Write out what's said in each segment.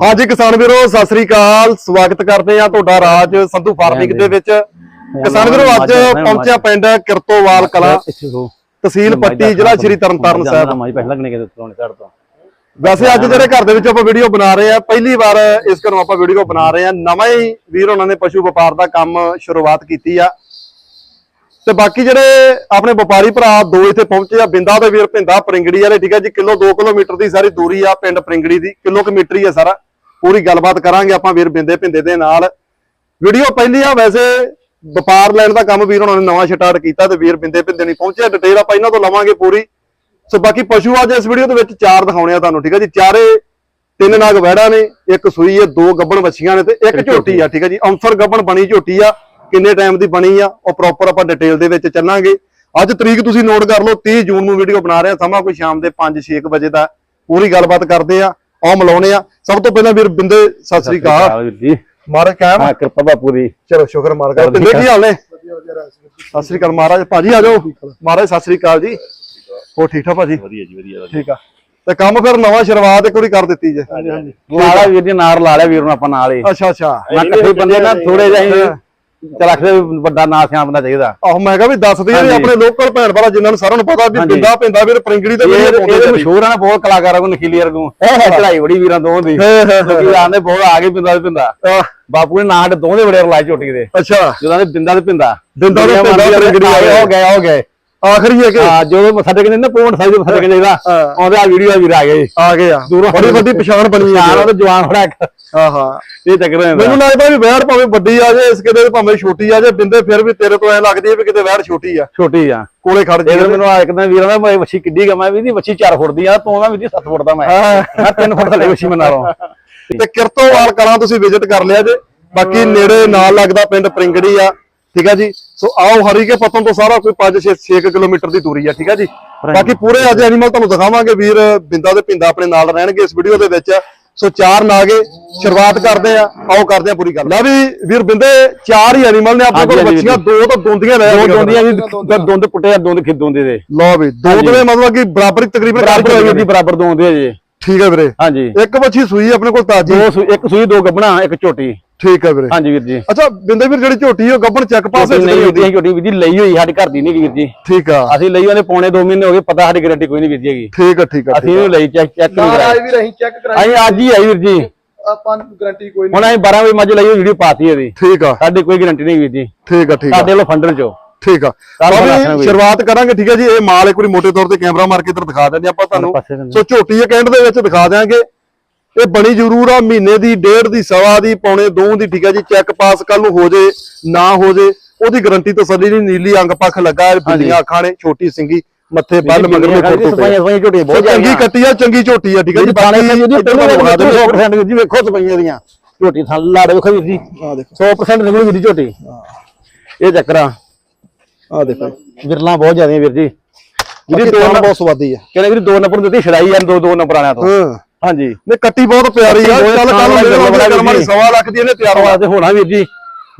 ਹਾਂਜੀ ਕਿਸਾਨ ਵੀਰੋ ਸਤਿ ਸ੍ਰੀ ਅਕਾਲ। ਸਵਾਗਤ ਕਰਦੇ ਆ ਤੁਹਾਡਾ ਰਾਜ ਸੰਧੂ ਫਾਰਮਿੰਗ ਦੇ ਵਿੱਚ। ਕਿਸਾਨ ਵੀਰੋ ਅੱਜ ਪਹੁੰਚਿਆ ਪਿੰਡ ਕਿਰਤੋਵਾਲ ਕਲਾ। ਤਹਿਸੀਲ ਪੱਟੀ ਜ਼ਿਲ੍ਹਾ ਸ਼੍ਰੀ ਤਰਨਤਾਰਨ ਸਾਹਿਬ। ਵੈਸੇ ਅੱਜ ਜਿਹੜੇ ਘਰ ਦੇ ਵਿੱਚ ਆਪਾਂ ਵੀਡੀਓ ਬਣਾ ਰਹੇ ਆ ਪਹਿਲੀ ਵਾਰ ਇਸ ਘਰੋਂ ਆਪਾਂ ਵੀਡੀਓ ਬਣਾ ਰਹੇ ਆ ਨਵਾਂ ਹੀ ਵੀਰ ਉਹਨਾਂ ਨੇ ਪਸ਼ੂ ਵਪਾਰ ਦਾ ਕੰਮ ਸ਼ੁਰੂਆਤ ਕੀਤੀ ਆ। ਤੇ ਬਾਕੀ ਜਿਹੜੇ ਆਪਣੇ ਵਪਾਰੀ ਭਰਾ ਦੋ ਇੱਥੇ ਪਹੁੰਚੇ ਆ ਬਿੰਦਾ ਦੇ ਵੀਰ ਭਿੰਦਾ ਪਰਿੰਗੜੀ ਵਾਲੇ ਠੀਕ ਹੈ ਜੀ ਕਿਲੋ 2 ਕਿਲੋਮੀਟਰ ਦੀ ਸਾਰੀ ਦੂਰੀ ਆ ਪਿੰਡ ਪਰਿੰਗੜੀ ਦੀ ਕਿਲੋ ਕਿਲੋਮੀਟਰ ਹੀ ਆ ਸਾਰਾ। ਪੂਰੀ ਗੱਲਬਾਤ ਕਰਾਂਗੇ ਆਪਾਂ ਵੀਰ ਬਿੰਦੇ ਭਿੰਦੇ ਦੇ ਨਾਲ। ਵੀਡੀਓ ਪਹਿਲੀ ਆ ਵੈਸੇ ਵਪਾਰ ਲੈਣ ਦਾ ਕੰਮ ਵੀਰ ਉਹਨਾਂ ਨੇ ਨਵਾਂ ਸਟਾਰਟ ਕੀਤਾ ਤੇ ਵੀਰ ਬਿੰਦੇ ਭਿੰਦੇ ਨਹੀਂ ਪਹੁੰਚਿਆ। ਡਿਟੇਲ ਆਪਾਂ ਇਹਨਾਂ ਤੋਂ ਲਵਾਂਗੇ ਪੂਰੀ। ਸੋ ਬਾਕੀ ਪਸ਼ੂ ਅੱਜ ਇਸ ਵੀਡੀਓ ਦੇ ਵਿੱਚ ਚਾਰ ਦਿਖਾਉਣੇ ਆ ਤੁਹਾਨੂੰ ਠੀਕ ਹੈ ਜੀ? ਚਾਰੇ ਤਿੰਨ ਨਾਗ ਵਹਿੜਾ ਨੇ ਇੱਕ ਸੂਈ ਹੈ ਦੋ ਗੱਬਣ ਵੱਛੀਆਂ ਨੇ ਤੇ ਇੱਕ ਝੋਟੀ ਆ ਠੀਕ ਹੈ ਜੀ? ਅੰਸਰ ਗੱਬਣ ਬਣੀ ਝੋਟੀ ਆ ਕਿੰਨੇ ਟਾਈਮ ਦੀ ਬਣੀ ਆ ਉਹ ਪ੍ਰੋਪਰ ਆਪਾਂ ਡਿਟੇਲ ਦੇ ਵਿੱਚ ਚੱਲਾਂਗੇ। ਅੱਜ ਤਰੀਕ ਤੁਸੀਂ ਨੋਟ ਕਰ ਲਓ 30 ਜੂਨ ਨੂੰ ਵੀਡੀਓ ਬਣਾ ਰਹੇ ਆ ਸਮਾਂ ਕੋਈ ਸ਼ਾਮ ਦੇ 5-6 ਵਜੇ ਦਾ। ਪੂਰੀ ਗੱਲਬਾਤ ਕਰਦੇ ਆ। ਆਓ ਮਿਲਾਉਣੇ ਆ। ਸਭ ਤੋਂ ਪਹਿਲਾਂ ਵੀਰ ਬਿੰਦੇ ਸਤਿ ਸ੍ਰੀ ਅਕਾਲ। ਜੀ। ਮਾਰੇ ਕਾਇਮ ਹਾਂ ਕਿਰਪਾ ਬਾਪੂ ਦੀ। ਚਲੋ ਸ਼ੁਕਰ ਮਾਰ ਕਰ ਬਿੰਦੇ ਕੀ ਹਾਲ ਨੇ? ਸਤਿ ਸ੍ਰੀ ਅਕਾਲ ਮਹਾਰਾਜ। ਭਾਜੀ ਆ ਜਾਓ। ਮਹਾਰਾਜ ਸਤਿ ਸ੍ਰੀ ਅਕਾਲ ਜੀ। ਹੋ ਠੀਕ ਠਾਕ ਭਾਜੀ? ਵਧੀਆ ਜੀ ਵਧੀਆ। ਠੀਕ ਆ। ਤੇ ਕੰਮ ਫਿਰ ਨਵਾਂ ਸ਼ੁਰੂਆਤ ਇੱਕ ਵਾਰੀ ਕਰ ਦਿੱਤੀ ਜੇ। ਲਾਲਾ ਵੀਰ ਜੀ ਨਾਲ ਲਾ ਲਿਆ ਵੀਰ ਨੂੰ ਆਪਾਂ ਨਾਲ ਹੀ। ਅੱਛਾ ਅੱਛਾ। ਮੈਂ ਇਕੱਠੇ ਬੰਦੇ ਨਾ ਥੋੜੇ ਜਿਹਾ ਤੇ ਰੱਖਦੇ ਵੀ ਵੱਡਾ ਨਾਂ ਬੰਦਾ ਚਾਹੀਦਾ। ਆਹੋ ਮੈਂ ਕਿਹਾ ਵੀ ਦੱਸ ਦਈਏ ਵੀ ਹਾਂਜੀ। ਆਪਣੇ ਲੋਕਲ ਭੈਣ ਭਰਾ ਜਿਨ੍ਹਾਂ ਨੂੰ ਸਾਰਿਆਂ ਨੂੰ ਪਤਾ ਵੀ ਹਾਂਜੀ। ਬਿੰਦਾ ਪਿੰਦਾ ਵੀਰ ਪ੍ਰਿੰਗੜੀ ਤੇ ਇਹ ਪਾਉਂਦੇ ਇਹ ਮਸ਼ਹੂਰ ਆ ਨਾ ਬਹੁਤ ਕਲਾਕਾਰਾਂ ਕੋ ਨਖੀਲੀ ਵਰਗੂ। ਚੜਾਈ ਬੜੀ ਵੀਰਾਂ ਦੋਵਾਂ ਦੀ। ਹਾਂ, ਹਾਂ, ਹਾਂ। ਲੋਕੀ ਆਂਦੇ ਬਹੁਤ ਆ ਗਏ ਪਿੰਦਾ ਦੇ ਪਿੰਦਾ ਆਹ, ਬਾਪੂ ਨੇ ਨਾਂ ਤੇ ਦੋਵੇਂ ਬੜੇ ਰਲਾਈ ਝੋਟੀ ਦੇ। ਅੱਛਾ। ਜਦੋਂ ਦੇ ਪਿੰਦਾ ਦੇ ਪਿੰਦਾ ਬਿੰਦਾ ਦੇ ਪਿੰਦਾ, ਪ੍ਰਿੰਗੜੀ ਆ ਗਏ। ਹੋ ਗਏ ਹੋ ਗਏ। ਆਖਰੀ ਹੈ ਕਿ? ਹਾਂ ਜਦੋਂ ਮੱਥਾ ਟੇਕਦੇ ਨੇ ਪੌਂਡ ਸਾਈਜ਼ ਦੇ ਮੱਥਾ ਜਾਈਦਾ ਹਾਂ। ਆਉਂਦੇ ਆ ਵੀਡੀਓ ਵੀਰ ਆ ਗਏ। ਆ ਗਏ ਆ। ਦੂਰੋਂ ਬੜੀ ਵੱਡੀ ਪਛਾਣ ਬਣੀ ਯਾਰ ਹੈ। ਉਹ ਜਵਾਨ ਹੋਣਾ ਇੱਕ। ਹਾਂ ਹਾਂ ਇਹ ਚੱਕਰ ਹੁੰਦਾ ਮੈਨੂੰ ਲੱਗਦਾ ਵੀ ਵੈੜ ਭਾਵੇਂ ਵੱਡੀ ਆ ਜੇ ਇਸ ਕਿਤੇ ਭਾਵੇਂ ਛੋਟੀ ਆ ਜੇ ਬਿੰਦੇ ਫਿਰ ਵੀ ਤੇਰੇ ਤੋਂ ਐ ਲੱਗਦੀ ਹੈ ਵੀ ਕਿਤੇ ਵੈੜ ਛੋਟੀ ਆ। ਛੋਟੀ ਆ। ਕੋਲੇ ਖੜ ਜੇ ਮੈਨੂੰ ਆ ਇੱਕ ਦਿਨ ਵੀਰਾਂ ਦਾ ਮੈਂ ਵੱਛੀ ਕਿੱਡੀ ਗਾ ਮੈਂ ਵੀ ਦੀ ਵੱਛੀ 4 ਫੁੱਟ ਦੀ ਆ ਤੂੰ ਨਾ ਵੀ ਦੀ 7 ਫੁੱਟ ਦਾ ਮੈਂ। ਮੈਂ 3 ਫੁੱਟ ਥੱਲੇ ਵੱਛੀ ਮਨਾ ਰਹਾ ਤੇ ਕਿਰਤੋਵਾਲ ਕਲਾਂ ਤੁਸੀਂ ਵਿਜ਼ਿਟ ਕਰ ਲਿਆ ਜੇ। ਬਾਕੀ ਨੇੜੇ ਨਾਲ ਲੱਗਦਾ ਪਿੰਡ ਪ੍ਰਿੰਗੜੀ ਆ। ਠੀਕ ਆ ਜੀ? ਸੋ ਆਓ ਹਰੀਕੇ ਪੱਤਨ ਤੋਂ ਸਾਰਾ ਕੋਈ 5 6 6 ਕਿਲੋਮੀਟਰ ਦੀ ਦੂਰੀ ਆ ਠੀਕ ਆ ਜੀ? ਬਾਕੀ ਪੂਰੇ ਅੱਜ ਐਨੀਮਲ ਤੁਹਾਨੂੰ ਦਿਖਾਵਾਂਗੇ ਵੀਰ ਬਿੰਦਾ ਦੇ ਪਿੰਦਾ ਆਪਣੇ ਨਾਲ ਰਹਿਣਗੇ ਇਸ ਵੀਡੀਓ ਦੇ ਵਿੱਚ। ਸੋ ਚਾਰ ਨਾਗੇ ਸ਼ੁਰੂਆਤ ਕਰਦੇ ਆ ਆਓ ਕਰਦੇ ਆ ਪੂਰੀ ਗੱਲ। ਲੈ ਵੀ ਵੀਰ ਬਿੰਦੇ ਚਾਰ ਹੀ ਐਨੀਮਲ ਨੇ ਆਪਣੇ ਕੋਲ ਬੱਚੀਆਂ ਦੋ ਤਾਂ ਦੋਂਦੀਆਂ ਲੈ ਦੋ ਦੋਂਦੀਆਂ ਵੀ ਦੁੰਦ ਪੁੱਟੇ ਆ ਦੁੰਦ ਖਿੱਦੋਂਦੇ ਦੇ। ਲਓ ਵੀ ਦੋ ਦੋਵੇਂ ਮਤਲਬ ਕਿ ਬਰਾਬਰ ਹੀ ਤਕਰੀਬਨ ਬਰਾਬਰ ਦੀ। ਬਰਾਬਰ ਦੋਂਦੇ ਆ ਜੀ। ਠੀਕ ਹੈ ਵੀਰੇ। ਹਾਂਜੀ। ਇੱਕ ਬੱਚੀ ਸੂਈ ਆਪਣੇ ਕੋਲ ਤਾਜੀ। ਦੋ ਸੂਈ ਇੱਕ ਸੂਈ ਦੋ ਗੱਬਣਾ ਇੱਕ ਝੋਟੀ। ਠੀਕ ਹੈ ਵੀਰੇ। ਹਾਂਜੀ ਵੀਰ ਜੀ। ਅੱਛਾ ਬਿੰਦੇ ਵੀਰ ਜਿਹੜੀ ਝੋਟੀ ਉਹ ਗੱਬਣ ਚੈੱਕ ਪਾਸ ਵਿੱਚ ਨਹੀਂ ਹੁੰਦੀ ਝੋਟੀ ਵੀਰ ਜੀ ਲਈ ਹੋਈ ਸਾਡੇ ਘਰ ਦੀ ਨਹੀਂ ਵੀਰ ਜੀ। ਠੀਕ ਆ। ਅਸੀਂ ਲਈ ਉਹਨੇ ਪੌਣੇ 2 ਮਹੀਨੇ ਹੋ ਗਏ ਪਤਾ ਸਾਡੀ ਗਾਰੰਟੀ ਕੋਈ ਨਹੀਂ ਵੀਰ ਜੀ ਹੈਗੀ। ਠੀਕ ਆ ਠੀਕ ਆ ਅਸੀਂ ਇਹਨੂੰ ਲਈ ਚੈੱਕ ਚੈੱਕ ਨਹੀਂ ਕਰਾਇਆ। ਵੀ ਰਹੀ ਚੈੱਕ ਕਰਾਈ ਅਸੀਂ ਅੱਜ ਹੀ ਆਈ ਵੀਰ ਜੀ। ਆਪਾਂ ਨੂੰ ਗਾਰੰਟੀ ਕੋਈ ਨਹੀਂ। ਹੁਣ ਅਸੀਂ 12 ਵਜੇ ਮੱਝ ਲਈ ਉਹ ਜਿਹੜੀ ਪਾਤੀ ਇਹਦੀ ਠੀਕ ਆ। ਸਾਡੀ ਕੋਈ ਗਾਰੰਟੀ ਨਹੀਂ ਵੀਰ ਜੀ। ਠੀਕ ਆ ਠੀਕ ਆ। ਸਾਡੇ ਵੱਲੋਂ ਫੰਡਰ ਚੋ। ਠੀਕ ਆ। ਕੋਈ। ਸ਼ੁਰੂਆਤ ਕਰਾਂਗੇ ਠੀਕ ਆ ਜੀ। ਇਹ ਮਾਲ ਇੱਕ ਵਾਰੀ ਮੋٹے ਤੌਰ ਤੇ ਕੈਮਰਾ ਮਾਰ ਕੇ ਇੱਧਰ ਦਿਖਾ ਦਿੰਦੇ ਆਪਾਂ ਤੁਹਾਨੂੰ। ਸੋ ਝੋਟੀ ਇੱਕ ਐਂਡ ਦੇ ਵਿੱਚ ਦਿਖਾ ਦਿਆਂਗੇ। ਇਹ ਬਣੀ ਜ਼ਰੂਰ ਆ ਮਹੀਨੇ ਦੀ ਡੇਢ ਦੀ ਸਵਾ ਦੀ ਪੌਣੇ ਦੋ ਦੀ ਠੀਕ ਆ ਜੀ ਚੈੱਕ ਪਾਸ ਕੱਲ ਨੂੰ ਹੋ ਜੇ ਨਾ ਹੋ ਜੇ ਉਹਦੀ ਗਾਰੰਟੀ ਤਸੱਲੀ ਨਹੀਂ ਨੀਲੀ ਅੰਗ ਪੱਖ ਲੱਗਾ ਹੈ ਬਿੱਲੀਆਂ ਅੱਖਾਂ ਨੇ ਛੋਟੀ ਸਿੰਗੀ ਮੱਥੇ ਬੱਲ ਮਗਰ ਨੂੰ ਖਾਲੀ ਫੋਟੋ ਸਫਾਈਆਂ ਬਹੁਤ ਚੰਗੀ ਕੱਟੀ ਆ ਚੰਗੀ ਝੋਟੀ ਆ ਠੀਕ ਆ ਜੀ ਬਾਕੀ ਜੀ ਇੱਧਰ ਤੁਹਾਨੂੰ ਦਿਖਾ ਦਿੰਦੇ 100% ਵੀਰ ਜੀ ਵੇਖੋ ਸਫਾਈਆਂ ਦੀਆਂ ਝੋਟੀ ਥਾਂ ਲਾੜੇ ਵੇਖੋ ਜੀ। ਆ ਦੇਖੋ। 100% ਨਿਕਲੂ ਜੀ ਝੋਟੀ। ਇਹ ਚੱਕਰਾਂ। ਆ ਦੇਖੋ। ਵਿਰਲਾ ਬਹੁਤ ਜ਼ਿਆਦਾ ਵੀਰ ਜੀ। ਜਿਹੜੀ ਦੋ ਦੋ ਬਹੁਤ ਸਵਾਦੀ ਆ। ਕਹਿੰਦੇ ਵੀਰ ਦੋ ਨੰਬਰ ਦਿੱਤੀ ਛੜਾਈ ਜਾਂ ਦੋ ਦੋ ਨੰਬਰ ਵਾਲਿਆਂ ਤੋਂ। ਹਾਂ। ਹਾਂਜੀ। ਨੇ ਕੱਟੀ ਬਹੁਤ ਪਿਆਰੀ ਆ। ਕੱਲ ਮੇਰੇ ਕੋਲ ਰਹੀ ਕਰਮਾਂ ਦੀ ਜੀ। ਸਵਾ ਲੱਖ ਦੀ ਇਹਨੇ ਤਿਆਰ ਹੋਣਾ। ਤੇ ਹੋਣਾ ਵੀਰ ਜੀ।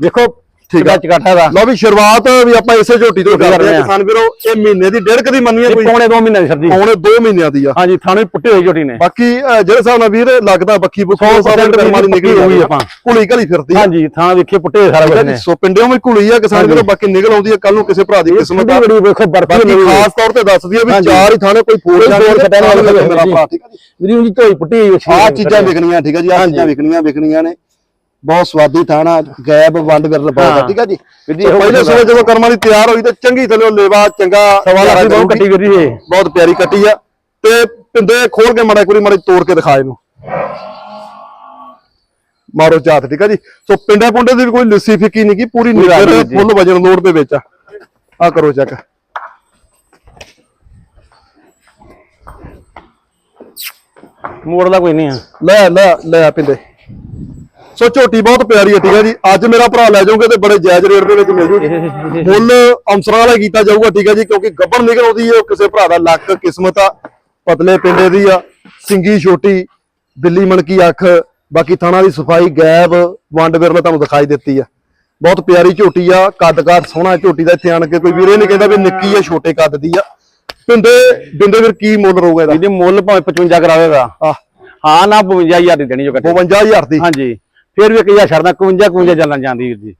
ਵੇਖੋ ਠੀਕ ਆ। ਕਿੱਡਾ ਚਕਾਠਾ ਦਾ ਲਓ ਵੀ ਸ਼ੁਰੂਆਤ ਵੀ ਆਪਾਂ ਇਸੇ ਝੋਟੀ ਤੋਂ ਕਰਦੇ ਆ ਆ। ਕਿਸਾਨ ਵੀਰੋ ਇਹ ਮਹੀਨੇ ਦੀ ਡੇਢ ਕਦੀ ਮੰਨੀ ਆ ਇਹ ਕੋਈ। ਪੌਣੇ 2 ਮਹੀਨੇ ਦੀ ਸਰ ਜੀ ਪੌਣੇ 2 ਮਹੀਨਿਆਂ ਦੀ ਆ। ਹਾਂਜੀ ਥਾਣੇ ਪੁੱਟੇ ਹੋਈ ਝੋਟੀ ਨੇ। ਬਾਕੀ ਜਿਹੜੇ ਹਿਸਾਬ ਨਾਲ ਵੀਰ ਲੱਗਦਾ ਬੱਕੀ ਬੁੱਕੀ ਸੌ ਉਸ ਹਿਸਾਬ ਨਾਲ percent ਕਰਮਾਂ ਦੀ ਨਿਕਲੀ ਹੋਈ ਆਪਾਂ। ਕੁਲੀ ਘਲੀ ਫਿਰਦੀ ਆ। ਹਾਂਜੀ ਥਾਂ ਵੇਖੇ ਪੁੱਟੇ ਸਾਰਾ ਕੁਝ ਆ ਨੇ। ਸੋ ਪਿੰਡਿਆਂ ਵਿੱਚ ਕੁਲੀ ਆ ਕਿਸਾਨ ਵੀਰੋ ਬਾਕੀ ਨਿਕਲ ਆਉਂਦੀ ਆ ਕੱਲ ਨੂੰ ਕਿਸੇ ਭਰਾ ਦੀ ਕਿਸਮਤ ਆ। ਬੜੀ ਵੇਖੋ ਬਰਫੀ ਨਹੀਂ ਖਾਸ ਤੌਰ ਤੇ ਦੱਸਦੀ ਆ ਵੀ। ਚਾਰ ਹੀ ਥਾਣੇ ਕੋਈ ਫੋੜ ਮੇਰਾ ਭਰਾ ਠੀਕ ਆ ਜੀ। ਵੀਰ ਜੀ ਧੋਈ ਪੁੱਟੀ ਹੋਈ ਆਹ ਚੀਜ਼ਾਂ ਵਿਕਣੀਆਂ ਠੀਕ ਆ ਜੀ ਆਹ ਚੀਜ਼ਾਂ ਵਿਕਣੀਆਂ ਵਿਕਣੀਆਂ ਨੇ। ਬਹੁਤ ਸਵਾਦੀ ਥਾਣਾ ਗੈਬ ਵੰਡ ਵਿਰਲ ਪਾਉਂਦਾ ਹਾਂ। ਠੀਕ ਆ ਜੀ? ਵੀਰ ਪਹਿਲੇ ਸਵੇਰ ਜਦੋਂ ਕਰਮਾਂ ਦੀ ਤਿਆਰ ਹੋਈ ਤੇ ਚੰਗੀ ਥੱਲੇ ਲੇਵਾ ਚੰਗਾ ਬਹੁਤ ਕਰੂਗੀ। ਕੱਟੀ ਵੀਰ ਜੀ ਇਹ। ਬਹੁਤ ਪਿਆਰੀ ਕੱਟੀ ਆ। ਤੇ ਪਿੰਦੇ ਖੋਲ ਕੇ ਮੜਾ ਕੁਰੀ ਮੜਾ ਤੋੜ ਕੇ ਦਿਖਾ ਇਹਨੂੰ। ਮਾਰੋ ਚਾਤ ਠੀਕ ਆ ਜੀ? ਸੋ ਪਿੰਡੇ ਪੁੰਡੇ ਦੀ ਵੀ ਕੋਈ ਲੱਸੀ ਫਿੱਕੀ ਨਹੀਂ ਕੀ ਪੂਰੀ ਨਿਗਰ। ਫੁੱਲ ਵਜਨ ਲੋਡ ਦੇ ਵਿੱਚ ਆ। ਆ ਕਰੋ ਚੈੱਕ ਮੋੜ ਦਾ ਕੋਈ ਨਹੀਂ ਆ। ਲੈ ਲੈ ਲੈ ਆ ਪਿੰਦੇ ਸੋ ਝੋਟੀ ਬਹੁਤ ਪਿਆਰੀ ਹੈ ਠੀਕ ਹੈ ਜੀ। ਅੱਜ ਮੇਰਾ ਭਰਾ ਲੈ ਜਾਓਗੇ ਤੇ ਬੜੇ ਜਾਇਜ਼ ਰੇਟ ਦੇ ਵਿੱਚ ਮਿਲ ਜੂਗੀ ਮੁੱਲ ਅੰਸਰਾਂ ਵਾਲਾ ਕੀਤਾ ਜਾਊਗਾ ਠੀਕ ਹੈ ਜੀ ਕਿਉਂਕਿ ਗੱਬਣ ਨਿਕਲ ਆਉਂਦੀ ਹੈ ਉਹ ਕਿਸੇ ਭਰਾ ਦਾ ਲੱਕ ਕਿਸਮਤ ਆ ਪਤਲੇ ਪਿੰਡੇ ਦੀ ਆ ਸਿੰਗੀ ਛੋਟੀ ਬਿੱਲੀ ਮਣਕੀ ਅੱਖ ਬਾਕੀ ਥਾਣਾ ਦੀ ਸਫ਼ਾਈ ਗੈਬ ਵੰਡ ਵਿਰਲਾ ਤੁਹਾਨੂੰ ਦਿਖਾਈ ਦਿੱਤੀ ਆ। ਬਹੁਤ ਪਿਆਰੀ ਝੋਟੀ ਆ ਕੱਦ ਕਾਠ ਸੋਹਣਾ ਝੋਟੀ ਦਾ ਇੱਥੇ ਆਣ ਕੇ ਕੋਈ ਵੀਰੇ ਨਹੀਂ ਕਹਿੰਦਾ ਵੀ ਨਿੱਕੀ ਆ ਛੋਟੇ ਕੱਦ ਦੀ ਆ। ਪਿੰਡੇ ਬਿੰਦੇ ਫਿਰ ਕੀ ਮੁੱਲ ਰਹੂਗਾ ਇਹਦਾ? ਇਹਦੇ ਮੁੱਲ ਭਾਵੇਂ 55 ਕਰਾਵੇਗਾ। ਹਾਂ ਨਾ 52000 ਦੀ ਦੇਣੀ ਜੋ ਕੱਟੇ। 52000 ਦੀ? ਹਾਂਜੀ। ਫਿਰ ਵੀ 1000 ਛੱਡਦਾ 51 51 ਚੱਲਣ ਜਾਂਦੀ ਵੀਰ ਜੀ।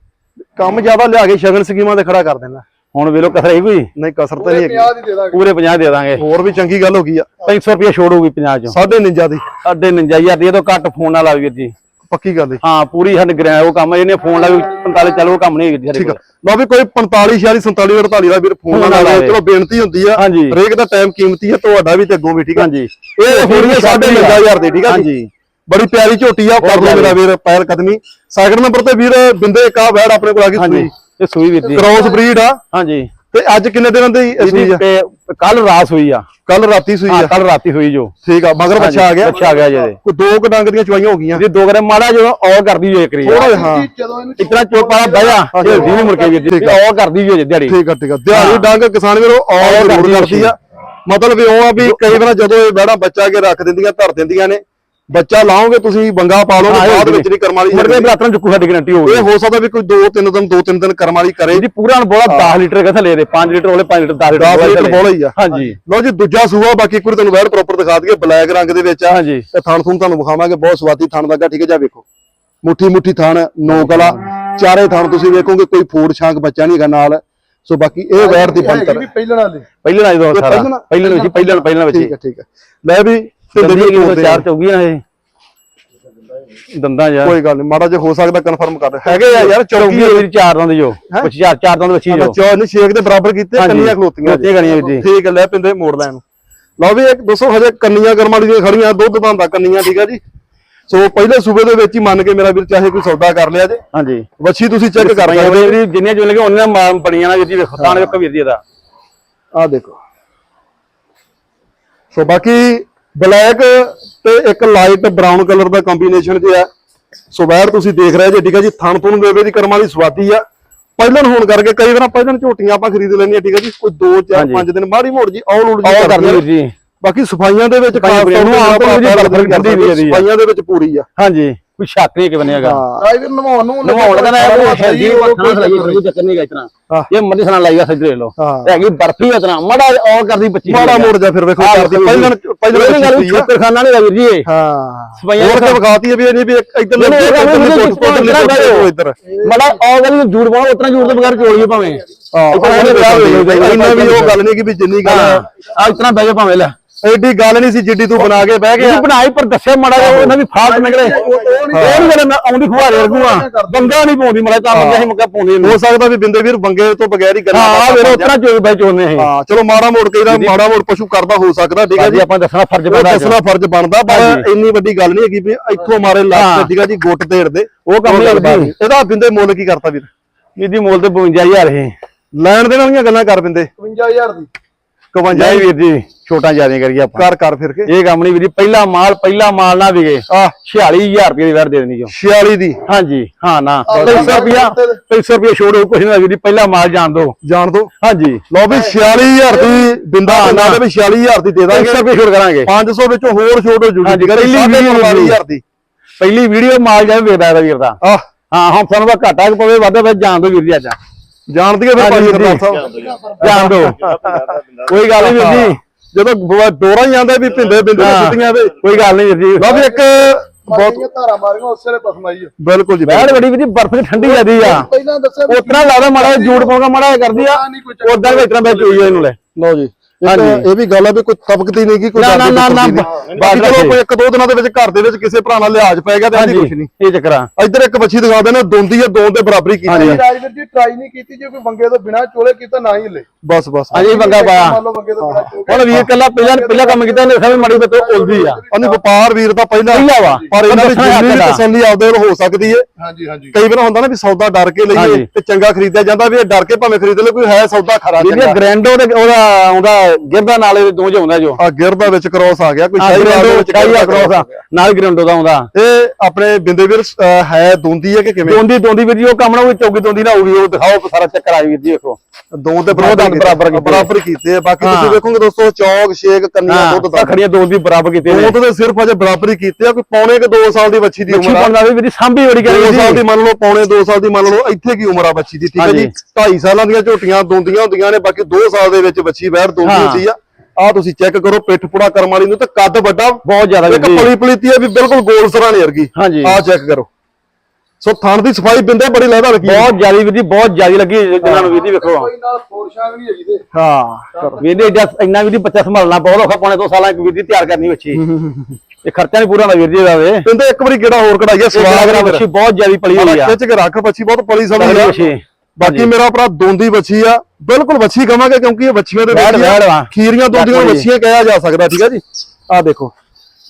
ਕੰਮ ਜ਼ਿਆਦਾ ਲਿਆ ਕੇ ਸ਼ਗਨ ਸਕੀਮਾਂ ਤੇ ਖੜਾ ਕਰ ਦੇਣਾ। ਹੁਣ ਵੇਲੋ ਕਸਰ ਹੀ ਕੋਈ? ਨਹੀਂ ਕਸਰ ਤਾਂ ਨਹੀਂ ਹੈਗੀ। 50 ਦੀ ਦੇ ਦਾਂਗੇ। ਪੂਰੇ 50 ਦੇ ਦਾਂਗੇ। ਹੋਰ ਵੀ ਚੰਗੀ ਗੱਲ ਹੋ ਗਈ ਆ। 500 ਰੁਪਏ ਛੋੜ ਹੋਊਗੀ 50 ਚੋਂ। ਸਾਢੇ 49 ਦੀ। ਸਾਡੇ 59000 ਦੀ ਇਹ ਤੋਂ ਘੱਟ ਫੋਨ ਨਾਲ ਆ ਵੀਰ ਜੀ। ਪੱਕੀ ਗੱਲ ਹੈ ਹਾਂ ਪੂਰੀ ਸਾਡੇ ਗ੍ਰੈ ਉਹ ਕੰਮ ਇਹਨੇ ਫੋਨ ਲਾ 45 ਚੱਲ ਉਹ ਕੰਮ ਨਹੀਂ ਵੀਰ ਜੀ ਠੀਕ ਆ। ਲਓ ਵੀ ਕੋਈ 45 46 47 48 ਦਾ ਵੀਰ ਫੋਨ ਲਾਵੇ ਲਾਵੇ। ਚਲੋ ਬੇਨਤੀ ਹੁੰਦੀ ਆ। ਹਾਂਜੀ। ਹਰੇਕ ਦਾ ਟਾਈਮ ਕੀਮਤੀ ਆ ਤੁਹਾਡਾ ਵੀ ਤੇ ਅੱਗੋਂ ਵੀ ਠੀਕ ਆ। ਹਾਂਜੀ। ਇਹ ਹੋਣੀ ਸਾਢੇ 99000 ਦੀ ਠੀਕ ਆ ਜੀ। ਬੜੀ ਪਿਆਰੀ ਝੋਟੀ ਆ ਉਹ ਕਰ ਲਓ ਮੇਰਾ ਵੀਰ ਪਹਿਲ ਕਦਮੀ। ਸੈਕਿੰਡ ਨੰਬਰ ਤੇ ਵੀਰ ਬਿੰਦੇ ਕਾ ਵੈੜ ਆਪਣੇ ਕੋਲ ਆ ਗਈ ਸੂਈ। ਇਹ ਸੂਈ ਵੀਰ ਜੀ। ਕ੍ਰੋਸ ਬਰੀਡ ਆ। ਹਾਂਜੀ। ਤੇ ਅੱਜ ਕਿੰਨੇ ਦਿਨਾਂ ਦੀ ਇਹ ਸੂਈ ਆ? ਕੱਲ ਰਾਤ ਹੋਈ ਆ। ਕੱਲ ਰਾਤੀ ਸੂਈ ਆ। ਕੱਲ ਰਾਤੀ ਹੋਈ ਜੋ। ਠੀਕ ਆ ਮਗਰ ਬੱਚਾ ਆ ਗਿਆ। ਬੱਚਾ ਆ ਗਿਆ ਜੀ ਇਹਦੇ। ਕੋਈ ਦੋ ਕੁ ਡੰਗ ਦੀਆਂ ਚਵਾਈਆਂ ਹੋ ਗਈਆਂ। ਜੀ ਦੋ ਗਰੇ ਮਾੜਾ ਜੋ ਔਰ ਕਰਦੀ ਜੋ ਇੱਕ ਰੀ ਥੋੜਾ ਹਾਂ ਜੀ, ਜਦੋਂ ਇਤਨਾ ਚੋਪਾ ਬਹਿਆ ਇਹ ਨਹੀਂ ਮੁੜ ਕੇ ਵੀਰ ਜੀ। ਔਰ ਕਰਦੀ ਜੋ ਦਿਹਾੜੀ। ਠੀਕ ਆ ਠੀਕ ਆ। ਦਿਹਾੜੀ ਡੰਗ ਕਿਸਾਨ ਵੀਰੋ ਔਰ ਜ਼ਰੂਰ ਕਰਦੀ ਆ। ਮਤਲਬ ਵੀ ਉਹ ਆ ਵੀ ਕਈ ਵਾਰ ਜਦੋਂ ਇਹ ਬੈੜਾ ਬੱਚਾ ਕੇ ਰੱਖ ਦਿੰਦੀਆਂ ਧਰ ਦਿੰਦੀਆਂ ਨੇ ਬੱਚਾ ਲਾਓਗੇ ਤੁਸੀਂ ਬੰਗਾ ਪਾ ਲਓਗੇ ਬਾਅਦ ਵਿੱਚ ਨਹੀਂ ਕਰਮ ਵਾਲੀ ਜਾਂਦੀ। ਬਰਾਤਨ ਚੁੱਕੂ ਸਾਡੀ ਗਰੰਟੀ ਹੋ ਗਈ। ਇਹ ਹੋ ਸਕਦਾ ਵੀ ਕੋਈ 2 3 ਦਿਨ 2 3 ਦਿਨ ਕਰਮ ਵਾਲੀ ਕਰੇ। ਇਹਦੀ ਪੂਰਾ ਬੋਲਾ 10 ਲੀਟਰ ਕਿਥੇ ਲੈ ਦੇ 5 ਲੀਟਰ ਵਾਲੇ 5 ਲੀਟਰ 10 ਲੀਟਰ 10 ਲੀਟਰ ਬੋਲਾ ਹੀ ਆ। ਹਾਂਜੀ। ਲਓ ਜੀ ਦੂਜਾ ਸੂਆ ਬਾਕੀ ਇੱਕ ਵਾਰ ਤੁਹਾਨੂੰ ਵੈਰ ਪ੍ਰੋਪਰ ਦਿਖਾ ਦਈਏ ਬਲੈਕ ਰੰਗ ਦੇ ਵਿੱਚ ਆ। ਹਾਂਜੀ। ਤੇ ਥਣ ਥੂਣ ਤੁਹਾਨੂੰ ਵਿਖਾਵਾਂਗੇ ਬਹੁਤ ਸਵਾਦੀ ਥਣ ਲੱਗਾ ਠੀਕ ਹੈ ਜਾ ਵੇਖੋ। ਮੁੱਠੀ ਮੁੱਠੀ ਥਣ ਨੋਕ ਵਾਲਾ ਚਾਰੇ ਥਣ ਤੁਸੀਂ ਵੇਖੋਗੇ ਕੋਈ ਫੂਡ ਛਾਂਕ ਬੱਚਾ ਨਹੀਂ ਹੈਗਾ ਨਾਲ। ਸੋ ਬਾਕੀ ਇਹ ਵੈਰ ਦੀ ਵੀ ਪਹਿਲਾਂ ਵਾਲੀ। ਪਹਿਲੇ ਨਾਲ ਦੋ ਸਾਰਾ। ਪਹਿਲਾਂ- ਪਹਿਲੇ ਵਿੱਚ ਪਹਿਲੇ ਨਾਲ ਪਹਿਲਾਂ ਵਿੱਚ ਠੀਕ ਹੈ ਠੀਕ ਹੈ। ਲੈ ਵੀ ਢਿੱਡ ਦੰਦੀ ਦੀ ਕੀ ਚਾਰ ਚੌਗੀਆਂ ਇਹ। ਦੰਦਾਂ ਯਾਰ। ਕੋਈ ਗੱਲ ਨਹੀਂ ਮਾੜਾ ਜਿਹਾ ਹੋ ਸਕਦਾ ਕਨਫਰਮ ਕਰ ਹੈਗੇ ਆ ਯਾਰ ਚੌਕੀ ਚੌਗੀ ਮੇਰੀ ਚਾਰ ਦੰਦ ਜੋ। ਕੁਛ ਚਾਰ ਚਾਰ ਦੰਦ ਬੱਚੀ ਜੋ। ਚੌ ਨੇ ਛੇਕ ਦੇ ਬਰਾਬਰ ਕੀਤੇ ਹਾਂਜੀ। ਕੰਨੀਆਂ ਖਲੋਤੀਆਂ ਖਲੋਤੀਆਂ ਕੰਨੀਆਂ ਵੀਰ ਜੀ। ਠੀਕ ਹੈ ਲੈ ਪਿੰਦੇ ਮੋੜ ਲੈਣ। ਲਓ ਵੀ ਇੱਕ ਦੱਸੋ ਹਜੇ ਕੰਨੀਆਂ ਕਰਮਾਂ ਦੀਆਂ ਖੜੀਆਂ ਦੁੱਧ ਦਾ ਕੰਨੀਆਂ ਠੀਕ ਹੈ ਜੀ? ਸੋ ਪਹਿਲੇ ਸੂਬੇ ਦੇ ਵਿੱਚ ਹੀ ਮੰਨ ਕੇ ਮੇਰਾ ਵੀਰ ਚਾਹੇ ਕੋਈ ਸੌਦਾ ਕਰ ਲਿਆ ਜੇ। ਹਾਂਜੀ। ਵੱਛੀ ਤੁਸੀਂ ਚੈੱਕ ਕਰ ਪਾਈਆਂ ਸਕਦੇ ਵੀਰ ਜਿੰਨੇ ਜੋ ਲੱਗੇ ਉਹਨਾਂ ਮਾਂ ਬੜੀਆਂ ਨਾ ਵੀਰ ਜੀ ਵੇਖੋ ਤਾਂ ਵੇਖੋ ਵੀਰ ਜੀ ਇਹਦਾ। ਆ ਦੇਖੋ। ਸੋ ਬਾਕੀ ਬਲੈਕ ਤੇ ਇੱਕ ਲਾਈਟ ਬਰਾਊਨ ਕਲਰ ਦਾ ਕੰਬੀਨੇਸ਼ਨ ਜਿਹਾ ਸੋ ਬਾਹਰ ਤੁਸੀਂ ਦੇਖ ਰਹੇ ਜੇ ਠੀਕ ਹੈ ਜੀ ਥਣ ਥੁਣ ਦੇਵੇ ਦੀ ਕਰਮਾਂ ਦੀ ਸਵਾਦੀ ਆ। ਪਹਿਲਨ ਹੋਣ ਕਰਕੇ ਕਈ ਵਾਰ ਪਹਿਲਨ ਝੋਟੀਆਂ ਆਪਾਂ ਖਰੀਦ ਲੈਣੀਆਂ ਠੀਕ ਹੈ ਜੀ ਕੋਈ 2 4 ਹਾਂਜੀ। 5 ਦਿਨ ਮਾੜੀ ਮੋੜ ਜੀ ਆਲ ਉਲ ਆਹ ਕਰਨੀ ਵੀਰ ਜੀ। ਬਾਕੀ ਸਫਾਈਆਂ ਦੇ ਵਿੱਚ ਖਾਸ ਤੌਰ ਤੇ ਜੀ। ਸਫਾਈਆਂ ਦੇ ਵਿੱਚ ਪੂਰੀ ਆ। ਹਾਂਜੀ। ਕੋਈ ਸ਼ੱਕ ਨਹੀਂ ਕਿ ਬਣੇਗਾ ਹਾਂ। ਡਰਾਈਵਰ ਨਵਾਉਣ ਨੂੰ ਨਵਾਉਣ ਦਾ ਨਾ ਹੈਗੀ ਉਹ ਉਹ ਕੋਈ ਚੱਕਰ ਕੋਈ ਚੱਕਰ ਨਹੀਂ ਗਾ ਇਤਨਾ। ਇਹ ਮਰਦੀ ਸਣਾ ਲਾਈਗਾ ਸੱਜਰੇ ਲੋ ਹਾਂ। ਹੈਗੀ ਬਰਫੀ ਇਤਨਾ ਮੜਾ ਔਰ ਕਰਦੀ ਬੱਚੀ ਮਾੜਾ ਮੋੜ ਜਾ ਫਿਰ ਵੇਖੋ ਕਰਦੀ ਪਹਿਲਨ ਪਹਿਲਨ ਗੱਲ ਛੁੱਟੀ ਆ ਛੋਟੇ ਖਾਨਾ ਨਹੀਂ ਵੀਰ ਜੀ ਇਹ। ਹਾਂ। ਸਫਾਈਆਂ ਹੋਰ ਦਾ- ਤਾਂ ਵਿਖਾਤੀ ਹੈ ਵੀ ਇਹ ਨਹੀਂ ਵੀ ਇੱਕ ਇੱਧਰ ਇਹ ਇੱਧਰ ਮੜਾ ਔਰ ਗੱਲ ਝੂਠ ਪਾਉਣਾ ਉਤਨਾ ਝੂਠ ਤੋਂ ਬਗੈਰ ਚੋਲੀਏ ਭਾਵੇਂ। ਹਾਂ ਇੰਨਾ ਵੀ ਉਹ ਗੱਲ ਨਹੀਂ ਕਿ ਵੀ ਜਿੰਨੀ ਗੱਲ ਆ ਇਤਨਾ ਬਹਿ ਜਾ ਭਾਵੇਂ ਲੈ। ਐਡੀ ਗੱਲ ਨਹੀਂ ਸੀ ਜਿੱਡੀ ਤੂੰ ਬਣਾ ਕੇ ਬਹਿ ਗਿਆ। ਬਣਾਈ ਪਰ ਦੱਸਿਆ ਮੜਾ ਜਿਹਾ ਉਹਨਾਂ ਦੀ ਫਾਲਟ ਨਿਕਲੇ। ਉਹ ਨਹੀਂ ਗੱਲ ਮੈਂ ਆਉਂਦੀ ਫੁਹਾਰੇ ਵਰਗੂ ਆ। ਬੰਗਾ ਨਹੀਂ ਪਾਉਂਦੀ ਮੜਾ ਤਾਂ ਮੰਗਿਆ ਸੀ ਮੱਕਾ ਪਾਉਂਦੀ ਹੋ ਸਕਦਾ ਵੀ ਬਿੰਦੇ ਵੀਰ ਬੰਗੇ ਤੋਂ ਬਗੈਰ ਹੀ ਗੱਲਾਂ ਹਾਂ ਵੀਰ ਉਤਨਾ ਚੋਈ ਬੈ ਚੋਨੇ ਹਾਂ ਚਲੋ ਮਾੜਾ ਮੋੜ ਕੇ ਇਹਦਾ ਮਾੜਾ ਮੋੜ ਪਸ਼ੂ ਕਰਦਾ ਹੋ ਸਕਦਾ ਠੀਕ ਹੈ ਜੀ। ਆਪਾਂ ਦੱਸਣਾ ਫਰਜ਼ ਬਣਦਾ ਦੱਸਣਾ ਫਰਜ਼ ਬਣਦਾ ਪਰ। ਇੰਨੀ ਵੱਡੀ ਗੱਲ ਨਹੀਂ ਹੈਗੀ ਵੀ ਇੱਥੋਂ ਮਾਰੇ। ਤੇ ਠੀਕ ਹੈ ਜੀ ਗੁੱਟ ਢੇੜ ਦੇ। ਉਹ ਕੰਮ ਨਹੀਂ ਲੱਗਦੀ ਇਹਦਾ ਬਿੰਦੇ ਮੁੱਲ ਕੀ ਕਰਤਾ ਵੀਰ? ਇਹਦੀ ਮੁੱਲ ਤੇ 52000 ਇਹ ਲੈਣ ਦੇਣ ਵਾਲੀਆਂ ਗੱਲਾਂ ਕਰ ਬਿੰਦੇ। 51000 ਦੀ। 52 ਨਹੀਂ ਵੀਰ ਜੀ। ਛੋਟਾ ਜ਼ਿਆਦਾ ਕਰੀਏ ਆਪਾਂ। ਕਰ ਕਰ ਫਿਰ ਕੇ। ਇਹ ਕੰਮ ਨਹੀਂ ਵੀਰ ਜੀ ਪਹਿਲਾ ਮਾਲ ਪਹਿਲਾ ਮਾਲ ਨਾ ਵਿਗੇ। ਆ 46000 ਰੁਪਏ ਦੀ ਵਰ ਦੇ ਦੇਣੀ ਜੋ। 46 ਦੀ? ਹਾਂਜੀ ਹਾਂ ਨਾ। ਆਹ 300 ਰੁਪਿਆ 300 ਰੁਪਿਆ ਛੋੜ ਹੋ ਕੁਛ ਨਹੀਂ ਵੀਰ ਪਹਿਲਾ ਮਾਲ ਜਾਣ ਦੋ। ਜਾਣ ਦੋ। ਹਾਂਜੀ। ਲਓ ਵੀ 46000 ਦੀ ਬਿੰਦਾ ਬੰਦਾ ਦੇ ਵੀ 46000 ਦੀ ਦੇ 300 ਦਾਂਗੇ ਰੁਪਏ ਛੋੜ ਕਰਾਂਗੇ। 500 ਵਿੱਚੋਂ ਹੋਰ ਛੋਟ ਹੋ ਜੂਗੀ। ਪਹਿਲੀ ਵੀਡੀਓ 45000 ਦੀ। ਪਹਿਲੀ ਵੀਡੀਓ ਮਾਲ ਜਾਵੇ ਇਹਦਾ ਵੀਰ ਦਾ। ਆ ਹਾਂ ਹੁਣ ਸਾਨੂੰ ਦਾ ਘਾਟਾ ਕਿ ਪਵੇ ਵਾਧਾ ਵੇ ਜਾਣ ਦੋ ਵੀਰ ਜੀ ਅੱਜ। ਜਾਣਦੀ ਹੈ ਫਿਰ ਹਾਂਜੀ ਭਾਈ ਸਰਦਾਰ। ਸਾਹਿਬ। ਜਾਣ ਦੋ। ਕੋਈ ਗੱਲ ਨਹੀਂ ਵੀਰ ਜੀ। ਜਦੋਂ ਡੋਰਾ ਹੀ ਆਂਦਾ ਵੀ ਭਿੰਦੇ ਬਿੰਦੇ ਹਾਂ। ਸੁੱਟੀਆਂ ਤੇ ਕੋਈ ਗੱਲ ਨਹੀਂ ਜੀ। ਲਓ ਵੀ ਇੱਕ ਬਹੁਤ ਧਾਰਾ ਮਾਰੀਆਂ ਉਸੇ ਵੇਲੇ ਪਸਮਾਈ ਬਿਲਕੁਲ ਜੀ ਬੈੜ ਬੜੀ ਜੀ ਬਰਫ਼ ਦੀ ਠੰਡੀ ਜਾਂਦੀ ਆ। ਪਹਿਲਾਂ ਦੱਸਿਆ ਵੀ ਉਤਨਾ ਲਾਦਾ ਮਾੜਾ ਜੂੜ ਪਾਉਂਗਾ ਮਾੜਾ ਕਰਦੀ ਆ ਉਦਾਂ ਵੀ ਇਤਨਾ ਬੈ ਚੋਈ ਇਹਨੂੰ ਲੈ। ਲਓ ਜੀ। ਇੱਕ। ਇਹ ਵੀ ਗੱਲ ਆ ਵੀ ਕੋਈ ਤਬਕਤੀ ਨਹੀਂ ਕੀ ਕੋਈ ਨਾ, ਨਾ, ਨਾ। ਬਾਕੀ ਚਲੋ ਕੋਈ ਇੱਕ ਦੋ ਦਿਨਾਂ ਦੇ ਵਿੱਚ ਘਰ ਦੇ ਵਿੱਚ ਕਿਸੇ ਭਰਾ ਨਾਲ ਲਿਹਾਜ਼ ਪੈ ਗਿਆ ਤੇ ਐਂਦੀ ਕੁਝ ਨਹੀਂ। ਇਹ ਚੱਕਰ ਆ। ਇੱਧਰ ਇੱਕ ਬੱਚੀ ਦਿਖਾ ਦੇਣਾ ਦੋਂਦੀ ਹੈ ਦੋਨ ਤੇ ਬਰਾਬਰੀ ਕੀਤੀ ਹੈ ਰਾਜਵੀਰ ਜੀ ਟਰਾਈ ਨਹੀਂ ਕੀਤੀ ਜੇ ਕੋਈ ਬੰਗੇ ਤੋਂ ਬਿਨਾ ਚੋਲੇ ਕੀਤਾ ਨਾ ਹੀ ਲੈ। ਬਸ ਬਸ। ਹਾਂਜੀ ਬੰਗਾ ਪਾਇਆ। ਤੋਂ ਹੁਣ ਵੀਰ ਕੱਲਾ ਪਹਿਲਾਂ ਪਹਿਲਾਂ ਕੰਮ ਕੀਤਾ ਨੇ ਸਮਝ ਮੜੀ ਬਤੋ ਉਲਦੀ ਆ। ਉਹਨੇ ਵਪਾਰ ਵੀਰ ਦਾ ਪਹਿਲਾਂ ਪਹਿਲਾ ਵਾ। ਪਰ ਇਹਨਾਂ ਦੀ ਜਿੰਨੀ ਦਾ। ਤਸੱਲੀ ਆਪਦੇ ਵੱਲ ਹੋ ਸਕਦੀ ਹੈ ਹਾਂਜੀ ਹਾਂਜੀ। ਕਈ ਵਾਰ ਹੁੰਦਾ ਨਾ ਵੀ ਸੌਦਾ ਡਰ ਕੇ ਲਈਏ। ਤੇ ਚੰਗਾ ਖਰੀਦਿਆ ਜਾਂਦਾ ਵੀ ਇਹ ਡਰ ਕੇ ਭਾਵੇਂ ਖਰੀਦ ਲੈ ਕੋਈ ਹੈ ਸੌਦਾ ਖਰਾ ਚੰਗਾ। ਗ੍ਰੈਂਡੋ ਤੇ ਉਹਦਾ ਆਉਂਦਾ ਗਿਰਦਾ ਨਾਲੇ ਦੋ ਚ ਆਉਂਦਾ ਜੋ। ਆ ਗਿਰ ਦਾ ਵਿੱਚ ਕ੍ਰੋਸ ਆ ਗਿਆ ਕੋਈ ਆ ਸ਼ਾਹੀ ਗ੍ਰੈਂਡੋ ਵਿੱਚ ਚਾਹੀਆ ਕ੍ਰੋਸ ਆ। ਨਾਲ ਗ੍ਰੈਂਡੋ ਦਾ ਆਉਂਦਾ ਇਹ ਆਪਣੇ ਬਿੰਦੇ ਵੀਰ ਹੈ ਦੋਂਦੀ ਹੈ ਕਿ ਕਿਵੇਂ? ਦੋਂਦੀ ਦੋਂਦੀ ਵੀਰ ਜੀ ਉਹ ਕੰਮ ਨਾ ਉਹ ਚੌਕੀ ਦੋਂਦੀ ਨਾ ਹੋਊਗੀ ਉਹ ਦਿਖਾਓ ਸਾਰਾ ਚੱਕਰ ਆ ਵੀਰ ਜੀ ਵੇਖੋ। ਦੋ ਤੇ ਦੋ ਬਰਾਬਰ ਕੀਤੇ। ਬਰਾਬਰ ਕੀਤੇ ਆ। ਬਾਕੀ ਤੁਸੀਂ ਹਾਂ। ਵੇਖੋਗੇ ਦੋਸਤੋ ਚੌਕ ਛੇਕ ਕੰਨੀਆਂ ਹਾਂ ਦੁੱਧ ਤਾਂ ਖੜੀਆਂ ਦੋਂਦੀ ਬਰਾਬਰ ਕੀਤੇ ਨੇ। ਦੁੱਧ ਦੇ ਸਿਰਫ ਅਜੇ ਬਰਾਬਰੀ ਕੀਤੇ ਆ ਕੋਈ ਪੌਣੇ ਕਿ 2 ਸਾਲ ਦੀ ਬੱਚੀ ਦੀ ਉਮਰ ਆ। ਪਾਉਂਦਾ ਵੀਰ ਜੀ ਸਾਂਭੀ ਬੜੀ 2 ਕਰੀ ਸਾਲ ਦੀ ਮੰਨ ਲਓ ਪੌਣੇ 2 ਸਾਲ ਦੀ ਮੰਨ ਲਓ ਇੱਥੇ ਕੀ ਉਮਰ ਆ ਬੱਚੀ ਦੀ ਠੀਕ ਹੈ ਜੀ? ਹਾਂਜੀ। 2.5 ਸਾਲਾਂ ਦੀਆਂ ਝੋਟੀਆਂ ਦੋਂਦੀਆਂ ਹੁੰਦੀਆਂ ਨੇ ਬਾਕੀ 2 ਸਾਲ ਦੇ ਵਿੱਚ ਬੱਚੀ ਬੈਠ ਦੋਂਦੀ ਹੁੰਦੀ ਆ। ਆ ਤੁਸੀਂ ਚੈੱਕ ਕਰੋ ਪਿੱਠ ਪੁੜਾ ਕਰਮ ਵਾਲੀ ਨੂੰ ਤੇ ਕੱਦ ਵੱਡਾ। ਬਹੁਤ ਜ਼ਿਆਦਾ ਇੱਕ ਜੀ ਪਲੀ ਪਲੀਤੀ ਆ ਵੀ ਬਿਲਕੁਲ ਗੋਲ ਸਰਾਣੇ ਵਰਗੀ। ਹਾਂਜੀ। ਆ ਚੈੱਕ ਕਰੋ। ਸੋ ਥਣ ਦੀ ਸਫ਼ਾਈ ਬਿੰਦੇ ਬੜੀ ਲਹਿਦਾ ਲੱਗੀ ਬਹੁਤ ਜ਼ਿਆਦਾ ਵੀਰ ਜੀ ਬਹੁਤ ਜ਼ਿਆਦਾ ਲੱਗੀ ਜਿਨ੍ਹਾਂ ਨੂੰ ਵੀਰ ਜੀ ਵੇਖੋ। ਕੋਈ ਨਾਲ ਫੋਰ ਸ਼ਾਂਗ ਨਹੀਂ ਹੈਗੀ ਤੇ। ਹਾਂ ਵੀਰ ਜੀ ਇੰਨਾ ਵੀਰ ਜੀ ਬੱਚਾ ਸੰਭਾਲਣਾ ਬਹੁਤ ਔਖਾ ਪੌਣੇ ਦੋ ਸਾਲਾਂ ਇੱਕ ਵੀਰ ਜੀ ਤਿਆਰ ਕਰਨੀ ਬੱਚੀ। ਇਹ ਖਰਚਾ ਨਹੀਂ ਪੂਰਾ ਹੁੰਦਾ ਵੀਰ ਜੀ ਦਾ ਵੇ। ਬਿੰਦੇ ਇੱਕ ਵਾਰੀ ਕਿਹੜਾ ਹੋਰ ਕਢਾਈਆ ਸਵਾਲ ਸਵਾਲ ਅਗਰ ਬੱਚੀ ਬਹੁਤ ਜ਼ਿਆਦਾ ਪਲੀ ਹੋਈ ਆ। ਖਿੱਚ ਕੇ ਰੱਖ ਬੱਚੀ ਬਹੁਤ ਪਲੀ ਸਮਝ ਬੱਚੀ। ਬਾਕੀ ਮੇਰਾ ਭਰਾ ਦੋਂਦੀ ਬੱਚੀ ਆ ਬਿਲਕੁਲ ਬੱਚੀ ਕਵਾਂਗੇ ਕਿਉਂਕਿ ਇਹ ਬੱਚੀਆਂ ਦੇ ਵਿੱਚ। ਖੀਰੀਆਂ ਦੋਂਦੀਆਂ ਬੱਚੀਆਂ ਕਿਹਾ ਜਾ ਸਕਦਾ ਠੀਕ ਆ ਜੀ? ਆ ਦੇਖੋ।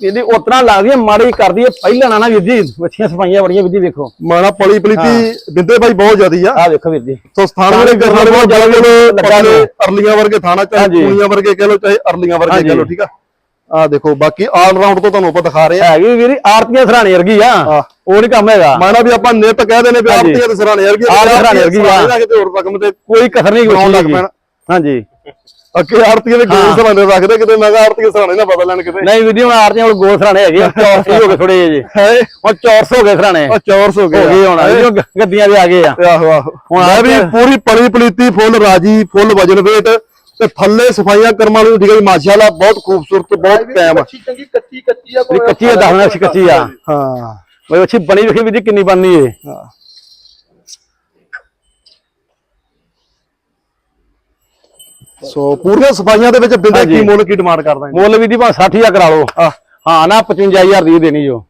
ਇਹਦੀ ਉਤਨਾ ਲੱਗਦੀ ਹੈ ਮਾੜੀ ਕਰਦੀ ਹੈ ਪਹਿਲਾਂ ਨਾ ਨਾ ਵੀਰ ਜੀ ਬੱਚੀਆਂ ਸਫਾਈਆਂ ਬੜੀਆਂ ਵੀਰ ਜੀ ਵੇਖੋ। ਮਾਣਾ ਪਲੀ ਪਲੀਤੀ ਬਿੰਦੇ ਭਾਈ ਬਹੁਤ ਜ਼ਿਆਦੀ ਆ। ਆਹ ਵੇਖੋ ਵੀਰ ਜੀ। ਸੋ ਸਥਾਨ ਵਾਲੇ ਵਾਲੇ ਬਹੁਤ ਜ਼ਿਆਦਾ ਲੱਗਾ। ਅਰਲੀਆਂ ਵਰਗੇ ਥਾਣਾ ਚਾਹੇ। ਕੁੜੀਆਂ ਵਰਗੇ ਕਹਿ ਲੋ ਚਾਹੇ ਅਰਲੀਆਂ ਵਰਗੇ। ਕਹਿ ਲੋ ਠੀਕ ਆ? ਆ ਦੇਖੋ ਬਾਕੀ ਆਲ ਰਾਉਂਡ ਤੋਂ ਤੁਹਾਨੂੰ ਆਪਾਂ ਦਿਖਾ ਰਹੇ ਆ ਹੈਗੀ ਵੀਰ ਆਰਤੀਆਂ ਸਰਾਣੇ ਵਰਗੀ ਆ। ਹਾਂ। ਉਹ ਨਹੀਂ ਕੰਮ ਹੈਗਾ। ਮਾਣਾ ਵੀ ਆਪਾਂ ਨਿਤ ਕਹਿ ਦਿੰਦੇ ਵੀ। ਆਰਤੀਆਂ ਦੇ ਸਰਾਣੇ ਵਰਗੀ ਆਹ ਦੇ ਸਿਰਹਾਣੇ ਵਰਗੀ ਆ। ਆ ਕਿਤੇ ਹੋਰ ਰਕਮ ਤੇ ਕੋਈ ਕਸਰ ਨਹੀਂ ਕਰਾਉਣ ਲੱਗ ਪੈਣਾ। ਹਾਂਜੀ। ਅੱਗੇ ਆਰਤੀਆਂ ਦੇ ਗੋਲ ਹਾਂ। ਸਰਾਣੇ ਰੱਖਦੇ ਕਿਤੇ ਮੈਂ ਆਰਤੀਆਂ ਸਰਾਣੇ ਨਾ ਬਦਲ ਲੈਣ ਕਿਤੇ। ਨਹੀਂ ਹੁਣ ਆਰਤੀਆਂ ਕੋਲ ਗੋਲ ਸਰਾਣੇ ਹੈਗੇ ਆ, ਚੌਰਸ ਹੀ ਹੋ ਗਏ ਥੋੜੇ ਜਿਹੇ। ਹੈ। ਹੁਣ ਚੌਰਸ ਹੋ ਗਏ ਸਰਾਣੇ। ਉਹ ਚੌਰਸ ਹੋ ਹੋ ਗਏ ਗਏ ਹੁਣ ਵੀਰ ਜੀ, ਗੱਦੀਆਂ ਦੇ ਆ ਗਏ ਆ। ਆਹੋ ਆਹੋ। ਹੁਣ ਮੈਂ ਵੀ ਪੂਰੀ ਪਲੀ ਪਲੀਤੀ ਫੁੱਲ ਰਾਜੀ ਫੁੱਲ ਵਜਨ ਵੇਟ ਤੇ ਥੱਲੇ ਸਫਾਈਆਂ ਕਰਮ ਵਾਲੀ ਨੂੰ ਠੀਕ ਹੈ ਜੀ ਮਾਸ਼ਾਅੱਲਾ ਬਹੁਤ ਖੂਬਸੂਰਤ ਤੇ ਬਹੁਤ ਕਾਇਮ ਆ। ਚੰਗੀ ਕੱਚੀ ਕੱਚੀ ਆ ਵੀ ਕੱਚੀ ਆ ਦੱਸਣਾ ਸੀ ਕੱਚੀ ਆ। ਹਾਂ। ਬਈ ਅੱਛੀ ਬਣੀ ਵੇਖੀ ਜੀ ਕਿੰਨੀ ਬਣਨੀ ਏ। ਸੋ ਪੂਰੀਆਂ ਸਫਾਈਆਂ ਦੇ ਵਿੱਚ ਬਿੰਦੇ। ਕੀ ਮੁੱਲ ਕੀ ਡਿਮਾਂਡ ਕਰਦਾ ਹੈ ਮੁੱਲ ਵੀ ਦੀ ਭਾਵੇਂ 60000 ਕਰਾ ਲਓ। ਆਹ ਹਾਂ ਨਾ 55000 ਦੀ ਦੇਣੀ ਜੋ।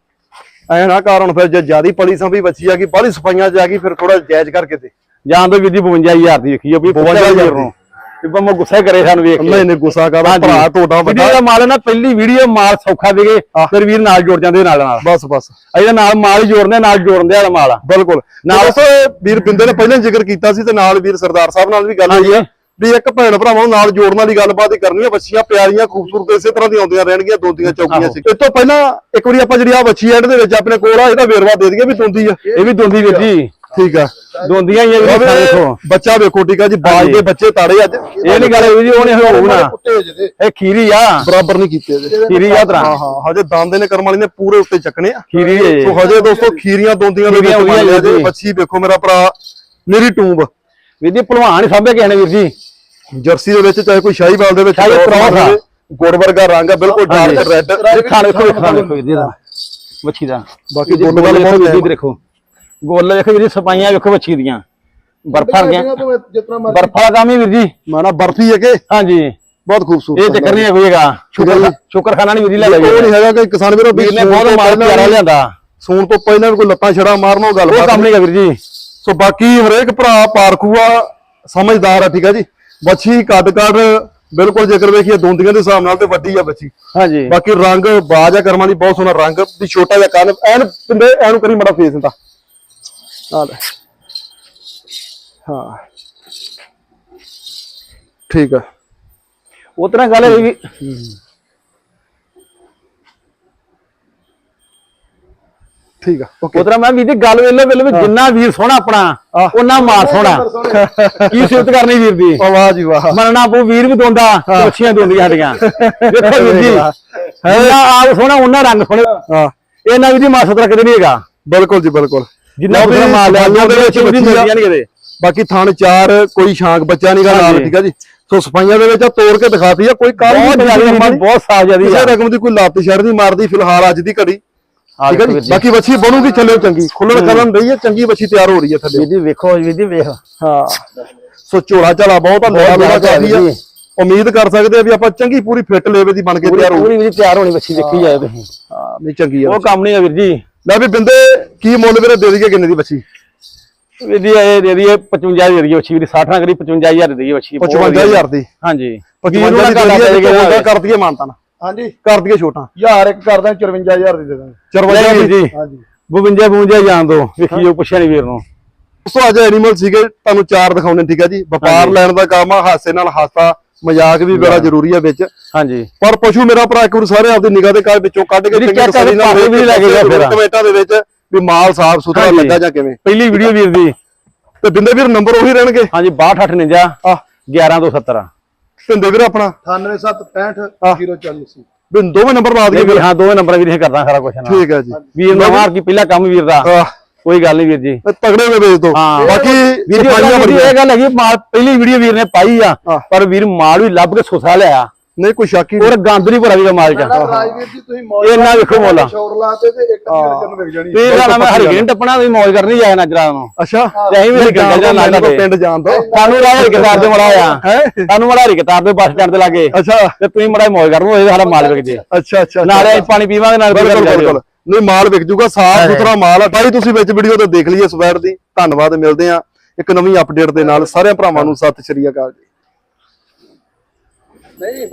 ਐ ਨਾ ਕਾਰਨ ਫਿਰ ਜੇ ਜਿਆਦੀ ਪਲੀ ਸੰਭੀ ਬੱਚੀ ਆ ਗਈ ਬਾਹਲੀ ਸਫਾਈਆਂ ਚ ਆ ਗਈ ਫਿਰ ਥੋੜਾ ਜਾਇਜ਼ ਕਰਕੇ ਤੇ ਜਾਂ ਵੀਰ ਜੀ 52000 ਦੀ ਵੇਖੀ ਵੀ 52,000 ਦੀ। ਵੀ ਬੰਮੋ ਗੁੱਸਾ ਹੀ ਕਰੇ ਸਾਨੂੰ ਵੇਖ ਕੇ। ਨਹੀਂ ਨਹੀਂ ਗੁੱਸਾ ਕਰਦਾ ਭਰਾ ਤੁਹਾਡਾ ਵੱਡਾ। ਦਾ ਮਾਲ ਹੈ ਨਾ ਪਹਿਲੀ ਵੀਡੀਓ ਮਾਲ ਸੌਖਾ ਦੇਗੇ ਫਿਰ ਵੀਰ ਨਾਲ ਜੋੜ ਜਾਂਦੇ ਨਾਲ ਨਾਲ। ਬਸ ਬਸ। ਇਹਦੇ ਨਾਲ ਮਾਲ ਹੀ ਜੋੜਨੇ ਨਾਲ ਜੋੜਦੇ ਆ ਮਾਲ ਬਿਲਕੁਲ। ਨਾਲ- ਇਹ ਵੀਰ ਬਿੰਦੇ ਨੇ ਪਹਿਲਾਂ ਹੀ ਜ਼ਿਕਰ ਕੀਤਾ ਸੀ ਤੇ ਨਾਲ ਵੀਰ ਸਰਦਾਰ ਸਾਹਿਬ ਨਾਲ ਵੀ ਗੱਲ ਹੋਈ ਹਾਂਜੀ। ਵੀ ਇੱਕ ਭੈਣ ਭਰਾਵਾਂ ਨੂੰ ਨਾਲ ਜੋੜਨ ਵਾਲੀ ਗੱਲਬਾਤ ਹੀ ਕਰਨੀ ਆ ਬੱਚੀਆਂ ਪਿਆਰੀਆਂ ਖੂਬਸੂਰਤ ਇਸੇ ਤਰ੍ਹਾਂ ਦੀਆਂ ਆਉਂਦੀਆਂ ਰਹਿਣਗੀਆਂ ਦੋਂਦੀਆਂ ਚੌਕੀਆਂ। ਸੀ ਇਸ ਤੋਂ ਪਹਿਲਾਂ ਇੱਕ ਵਾਰੀ ਆਪਾਂ ਜਿਹੜੀ ਆ ਬੱਚੀ ਐਡ ਦੇ ਵਿੱਚ ਆਪਣੇ ਕੋਲ ਆ ਇਹਦਾ ਵੇਰਵਾ ਦੇ ਦਈਏ ਵੀ ਦੋਂਦੀ ਆ। ਇਹ ਵੀ ਦੋਂਦੀ ਵੀਰ ਜੀ। ਠੀਕ ਆ। ਦੋਂਦੀਆਂ ਹੀ ਆ ਵੀਰ ਜੀ ਦੇਖੋ ਬੱਚਾ ਵੇਖੋ ਠੀਕ ਆ ਜੀ ਬਾਜ। ਦੇ ਬੱਚੇ ਤਾੜੇ ਅੱਜ। ਇਹ ਨਹੀਂ ਗੱਲ ਵੀਰ ਜੀ ਉਹਨੇ ਹੋਊ ਨਾ। ਇਹ ਖੀਰੀ ਆ। ਬਰਾਬਰ ਨਹੀਂ ਕੀਤੇ ਇਹਦੇ। ਖੀਰੀ ਆ ਤਰਾ ਹਾਂ ਹਾਂ ਹਜੇ ਦਾੰਦੇ ਨੇ ਕਰਮ ਵਾਲੀ ਨੇ ਪੂਰੇ ਉੱਤੇ ਚੱਕਣੇ ਆ। ਖੀਰੀ ਸੋ ਹਜੇ ਦੋਸਤੋ ਖੀਰੀਆਂ ਦੋਂਦੀਆਂ ਦੇ ਵਿੱਚ ਬੱਚੀ ਵੇਖੋ ਮੇਰਾ ਭਰਾ ਮੇਰੀ ਟੂੰਬ। ਵੀਰ ਜੀ ਭਲਵਾਨ ਹੀ ਸਾਂਭੇ ਕਿਸੇ ਨੇ ਵੀਰ ਜੀ। ਜਰਸੀ ਦੇ ਵਿੱਚ ਚਾਹੇ ਕੋਈ ਸ਼ਾਹੀਵਾਲ ਦੇ ਵਿੱਚ ਸ਼ਾਹੀ cross cross ਆ। ਗੁੜ ਵਰਗਾ ਰੰਗ ਆ ਬਿਲਕੁਲ ਡਾਰਕ ਰੈੱਡ ਇਹ ਖਾਣ ਵੇਖੋ ਵੇਖੋ ਵੇਖੋ ਵੀਰ ਜੀ ਦਾ ਬਾਕੀ ਗੁੱਲ ਵੇਖੋ ਬਹੁਤ। ਦੇਖੋ। ਗੋਲ ਵੇਖੋ ਵੀਰ ਜੀ ਸਪਾਈਆਂ ਵੇਖੋ ਵੱਛੀ ਦੀਆਂ। ਬਰਫਾਂ ਦੀਆਂ ਜਿਤਨਾ ਮਰਜ਼ੀ। ਬਰਫਾ ਦਾ ਕੰਮ ਹੀ ਵੀਰ ਜੀ। ਮਾਨਾ ਬਰਫੀ ਹੈ ਕਿ? ਹਾਂਜੀ। ਬਹੁਤ ਖੂਬਸੂਰਤ ਇਹ ਚੱਕਰ ਨਹੀਂ ਹੋਏਗਾ ਸ਼ੁਕਰ ਸ਼ੁਕਰਖਾਨਾ ਨਹੀਂ ਵੀਰ ਜੀ ਲੈ ਉਹ ਜਾਈਏ ਨਹੀਂ ਹੈਗਾ ਕਿ ਕਿਸਾਨ ਵੀਰੋ ਵੀਰ ਨੇ ਬਹੁਤ ਮਾਲ ਪਿਆਰਾ ਲਿਆਂਦਾ। ਸੂਣ ਤੋਂ ਪਹਿਲਾਂ ਵੀ ਕੋਈ ਲੱਤਾਂ ਛੜਾ ਮਾਰਨ ਉਹ ਗੱਲ ਉਹ ਕੰਮ ਨਹੀਂ ਗਾ ਵੀਰ ਜੀ। ਸੋ ਬਾਕੀ ਹਰੇਕ ਭਰਾ ਪਾਰਖੂ ਆ ਸਮਝਦਾਰ ਆ ਠੀਕ ਆ ਜੀ। ਬੱਚੀ ਕੱਦ ਕੱਦ ਬਿਲਕੁਲ ਜੇਕਰ ਵੇਖੀਏ ਦੋਂਦੀਆਂ ਦੇ ਹਿਸਾਬ ਨਾਲ ਤੇ ਵੱਡੀ ਆ ਬੱਚੀ ਹਾਂਜੀ। ਬਾਕੀ ਰੰਗ ਬਾਜ ਆ ਕਰਮਾਂ ਦੀ ਬਹੁਤ ਸੋਹਣਾ ਰੰਗ ਵੀ ਛੋਟਾ ਜਿਹਾ ਕੰਨ ਐਨ ਪਿੰਦੇ ਐਨੂੰ ਕਰੀ ਮੜਾ ਫੇਸ ਹੁੰਦਾ ਆ ਲੈ। ਹਾਂ। ਠੀਕ ਆ। ਤਰ੍ਹਾਂ ਗੱਲ ਹੈ ਵੀ ਠੀਕ ਆ। ਓਕੇ ਉਹ ਤਰ੍ਹਾਂ ਮੈਂ ਵੀਰ ਦੀ ਗੱਲ ਵੇਲੇ ਵੇਲੇ ਵੀ ਜਿੰਨਾ ਵੀਰ ਸੋਹਣਾ ਆਪਣਾ ਉਹਨਾਂ ਮਾਰ ਸੋਹਣਾ। ਕੀ ਸਿਫਤ ਕਰਨੀ ਵੀਰ ਦੀ? ਵਾਹ ਜੀ ਵਾਹ। ਮੰਨਣਾ ਪਊ ਵੀਰ ਵੀ ਦੋਂਦਾ ਬੱਚੀਆਂ ਦੋਂਦੀਆਂ ਸਾਡੀਆਂ। ਦੇਖੋ ਵੀਰ ਜੀ ਜਿੰਨਾ ਆਪ ਸੋਹਣਾ ਉਹਨਾਂ ਰੰਗ ਸੋਹਣੇ। ਹਾਂ। ਇਹਨਾਂ ਵੀਰ ਦੀ ਮਾਰ ਸਤਰਾ ਕਿਤੇ ਨਹੀਂ ਹੈਗਾ। ਬਿਲਕੁਲ ਜੀ ਬਿਲਕੁਲ। ਜਿੰਨਾ ਵੀ ਮਾਰ ਲਿਆ ਦੇ ਵਿੱਚ ਉਹਦੀ ਬੱਚੀ ਆ। ਮਿਲਦੀਆਂ ਨਹੀਂ ਕਿਤੇ। ਬਾਕੀ ਥਣ ਚਾਰ ਕੋਈ ਸ਼ਾਂਕ ਬੱਚਾ ਨਹੀਂ ਗਾ ਨਾਲ। ਠੀਕ ਆ ਜੀ। ਸੋ ਸਫਾਈਆਂ ਦੇ ਵਿੱਚ ਆ ਤੋੜ ਕੇ ਦਿਖਾਤੀ ਆ ਕੋਈ ਕਾਰਨ ਵੀਰ ਜੀ, ਬਹੁਤ ਸਾਫ਼ ਜਿਆਦੀ ਕਿਸੇ ਆ। ਰਕਮ ਦੀ ਕੋਈ ਲੱਤ ਛੜ ਨਹੀਂ ਮਾਰਦੀ ਫਿਲਹਾਲ ਅੱਜ ਦੀ ਘੜੀ। ਠੀਕ ਆ ਜੀ। ਬਾਕੀ ਬੱਚੀ ਬਣੂਗੀ ਥੱਲੇ ਚੰਗੀ। ਖੁੱਲਣ ਕਰਨ ਰਹੀ ਹੈ ਚੰਗੀ ਬੱਚੀ ਤਿਆਰ ਹੋ ਰਹੀ ਹੈ ਥੱਲੇ। ਜੀ ਵੇਖੋ ਜੀ ਵੇਖ। ਹਾਂ। ਸੋ ਝੋਲਾ ਝਾਲਾ ਬਹੁਤ ਲੋਹਾ ਜ਼ਿਆਦਾ ਕਾਫੀ ਆ। ਉਮੀਦ ਕਰ ਸਕਦੇ ਆ ਵੀ ਆਪਾਂ ਚੰਗੀ ਪੂਰੀ ਫਿੱਟ ਲੇਵੇ ਦੀ ਬਣ ਕੇ ਤਿਆਰ ਹੋਊਗੀ ਪੂਰੀ ਜੀ ਤਿਆਰ ਹੋਣੀ ਬੱਚੀ ਦੇਖੀ ਜਾਏ ਤੁਸੀਂ। ਹਾਂ ਨਹੀਂ ਚੰਗੀ ਆ ਉਹ ਕੰਮ ਨਹੀਂ ਆ ਵੀਰ ਜੀ। ਲੈ ਵੀ ਬਿੰਦੇ ਕੀ ਮੁੱਲ ਵੀਰੇ ਦੇ ਦਈਏ ਕਿੰਨੇ ਦੀ ਬੱਚੀ? ਵੀਰ ਜੀ ਇਹ ਦੇ ਦਈਏ 55 ਦੇ ਦਈਏ ਬੱਚੀ ਵੀਰ 60 ਨਾ ਕਰੀ 55000 ਦੇ ਦਈਏ ਬੱਚੀ ਬਹੁਤ 55000 ਦੀ? ਹਾਂਜੀ। 55 ਦੀ ਦੇ ਦਈਏ ਕਰ ਦਈਏ ਮਾਨਤਾ ਨਾ ਹਾਂਜੀ। ਕਰ ਦਈਏ ਛੋਟਾ। ਯਾਰ ਇੱਕ ਕਰਦਾ 54000 ਦੀ ਦੇ ਦਾਂਗੇ। 54 ਵੀਰ ਜੀ। ਹਾਂਜੀ। 52 52 ਜਾਣ ਦੋ ਵੇਖੀ ਜੋ ਪੁੱਛਿਆ ਨਹੀਂ ਵੀਰ ਨੂੰ। ਸੋ ਅੱਜ ਐਨੀਮਲ ਸੀਗੇ ਤੁਹਾਨੂੰ ਚਾਰ ਦਿਖਾਉਣੇ ਠੀਕ ਹੈ ਜੀ? ਵਪਾਰ। ਲੈਣ ਦਾ ਕੰਮ ਆ ਹਾਸੇ ਨਾਲ ਹਾਸਾ ਮਜ਼ਾਕ ਵੀ ਬੜਾ ਜ਼ਰੂਰੀ ਆ ਵਿੱਚ। ਹਾਂਜੀ। ਪਰ ਪਸ਼ੂ ਮੇਰਾ ਭਰਾ ਇੱਕ ਵਾਰ ਸਾਰੇ ਆਪਦੀ ਨਿਗਾਹ ਦੇ ਕਾਲ ਵਿੱਚੋਂ ਕੱਢ ਕੇ ਚੰਗੀ ਤਸੱਲੀ ਨਾਲ ਵੀ ਲੈ ਕੇ ਗਿਆ ਫਿਰ। ਕਮੈਂਟਾਂ ਦੇ ਵਿੱਚ ਵੀ ਮਾਲ ਸਾਫ਼ ਸੁਥਰਾ। ਲੱਗਾ ਜਾਂ ਕਿਵੇਂ? ਪਹਿਲੀ ਵੀਡੀਓ ਵੀਰ ਦੀ। ਤੇ ਬਿੰਦੇ ਵੀਰ ਨੰਬਰ ਉਹੀ ਰਹਿਣਗੇ? ਹਾਂਜੀ 6259 ਆ 11 ਤੋਂ 70 ਬਿੰਦੇ ਵੀਰ ਆਪਣਾ? 9765 040 ਬਿੰਦ ਦੋਵੇਂ ਨੰਬਰ ਦਈਏ ਵੀਰ ਹਾਂ ਦੋਵੇਂ ਨੰਬਰ ਵੀਰ ਇਹ ਕਰਦਾ ਸਾਰਾ ਕੁਝ ਨਾ। ਠੀਕ ਹੈ ਜੀ। ਵੀਰ ਨਵਾਰ ਕੀ ਪਹਿਲਾ ਕੰਮ ਵੀਰ ਦਾ। ਆਹ, ਕੋਈ ਗੱਲ ਨਹੀਂ ਵੀਰ ਜੀ। ਤੇ ਤਗੜੇ ਵਿੱਚ ਵੇਚ ਦੋ। ਹਾਂ। ਬਾਕੀ ਵੀਡੀਓ ਸਫਾਈਆਂ ਬੜੀਆਂ। ਇਹ ਗੱਲ ਹੈਗੀ ਪਹਿਲੀ ਵੀਡੀਓ ਵੀਰ ਨੇ ਪਾਈ ਆ। ਪਰ ਵੀਰ ਮਾਲ ਵੀ ਲੱਭ ਕੇ ਸੁਸਾ ਲਿਆ। ਨਹੀਂ ਕੋਈ ਸ਼ੱਕ ਹੀ ਨਹੀਂ। ਔਰ ਗੰਦ ਨਹੀਂ ਭਰਾ ਵੀ ਮਾਲ ਚ। ਨਾ ਰਾਜਵੀਰ ਜੀ ਤੁਸੀਂ ਮੌਜ ਇਹ ਨਾ ਵੇਖੋ ਮੌਲਾ। ਸ਼ੌਰ ਲਾਤੇ ਤੇ ਇੱਕ ਅੱਧੀ ਨਜ਼ਰ ਨੂੰ ਵਿਕ ਜਾਣੀ। ਤੇ ਇਹਦਾ ਮੈਂ ਹਰਗੇਨ ਟੱਪਣਾ ਵੀ ਮੌਜ ਕਰਨੀ ਜਾਏ ਨਜਰਾਂ ਨੂੰ। ਅੱਛਾ। ਤੇ ਵੀ ਚੱਲ ਦਿਓ, ਜਾਣਾ ਮੈਨੂੰ ਪਿੰਡ ਜਾਣ ਦੋ। ਸਾਨੂੰ ਰਾਹ ਕਿਤਾਬ ਦੇ ਮੜਾ ਆ ਸਾਨੂੰ ਮੜਾ ਕਿਤਾਬ ਦੇ ਬੱਸ ਸਟੈਂਡ ਤੇ ਲਾਗੇ ਅੱਛਾ। ਤੇ ਤੁਸੀਂ ਮੜਾ ਮੌਜ ਕਰਨ ਉਹ ਸਾਡਾ ਮਾਲ ਵਿਕ ਜੇ। ਅੱਛਾ ਅੱਛਾ ਨਾਲੇ ਪਾਣੀ ਪੀਵਾਂਗੇ ਨਾਲ ਬਿਲਕੁਲ ਬਿਲਕੁਲ। ਨਹੀਂ ਮਾਲ ਵਿਕ ਜੂਗਾ ਸਾਫ਼ ਸੁਥਰਾ ਮਾਲ ਆ। ਬਾਈ ਤੁਸੀਂ ਵਿੱਚ ਵੀਡੀਓ ਤੇ ਦੇਖ ਲਈਏ ਸਵੈਰ ਦੀ। ਧੰਨਵਾਦ ਮਿਲਦੇ ਆ ਇੱਕ ਨਵੀਂ ਅਪਡੇਟ ਦੇ ਨਾਲ। ਸਾਰਿਆਂ ਭਰਾਵਾਂ ਨੂੰ ਸਤਿ ਸ਼੍ਰੀ ਅਕਾਲ ਜੀ। ਨਹੀਂ